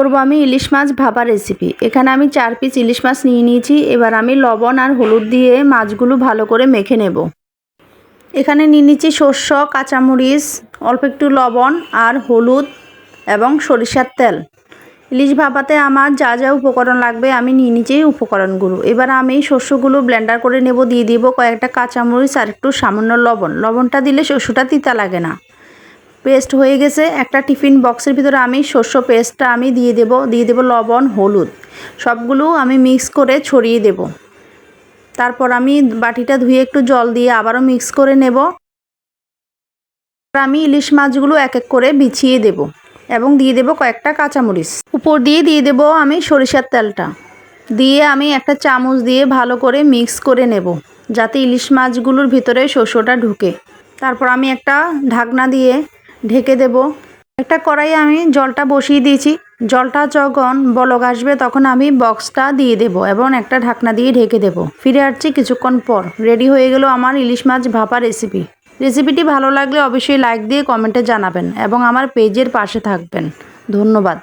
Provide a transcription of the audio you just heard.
করব আমি ইলিশ মাছ ভাপা রেসিপি এখানে আমি চার পিস ইলিশ মাছ নিয়ে নিয়েছি, এবার আমি লবণ আর হলুদ দিয়ে মাছগুলো ভালো করে মেখে নেব। এখানে নিয়ে নিচ্ছি শস্য, কাঁচামরিচ, অল্প একটু লবণ আর হলুদ এবং সরিষার তেল। ইলিশ ভাপাতে আমার যা যা উপকরণ লাগবে আমি নিয়ে নিচ্ছি উপকরণগুলো। এবার আমি শস্যগুলো ব্লেন্ডার করে নেব, দিয়ে দিব কয়েকটা কাঁচামরিচ আর একটু সামান্য লবণ। লবণটা দিলে শস্যটা তিতা লাগে না। পেস্ট হয়ে গেছে। একটা টিফিন বক্সের ভিতরে আমি শস্য পেস্টটা আমি দিয়ে দেব। দিয়ে দেব লবণ, হলুদ। সবগুলো আমি মিক্স করে ছড়িয়ে দেব। তারপর আমি বাটিটা ধুয়ে একটু জল দিয়ে আবারও মিক্স করে নেব। আমি ইলিশ মাছগুলো এক এক করে বিছিয়ে দেব এবং দিয়ে দেব কয়েকটা কাঁচামরিচ। উপর দিয়ে দিয়ে দেব আমি সরিষার তেলটা। দিয়ে আমি একটা চামচ দিয়ে ভালো করে মিক্স করে নেব যাতে ইলিশ মাছগুলোর ভিতরে শস্যটা ঢুকে। তারপর আমি একটা ঢাকনা দিয়ে ঢেকে দেব। একটা কড়াইয়ে আমি জলটা বসিয়ে দিয়েছি। জলটা যখন বলক আসবে তখন আমি বক্সটা দিয়ে দেব এবং একটা ঢাকনা দিয়ে ঢেকে দেব। ফিরে আসছি কিছুক্ষণ পর। রেডি হয়ে গেল আমার ইলিশ মাছ ভাপা রেসিপি। রেসিপিটি ভালো লাগলে অবশ্যই লাইক দিয়ে কমেন্টে জানাবেন এবং আমার পেজের পাশে থাকবেন। ধন্যবাদ।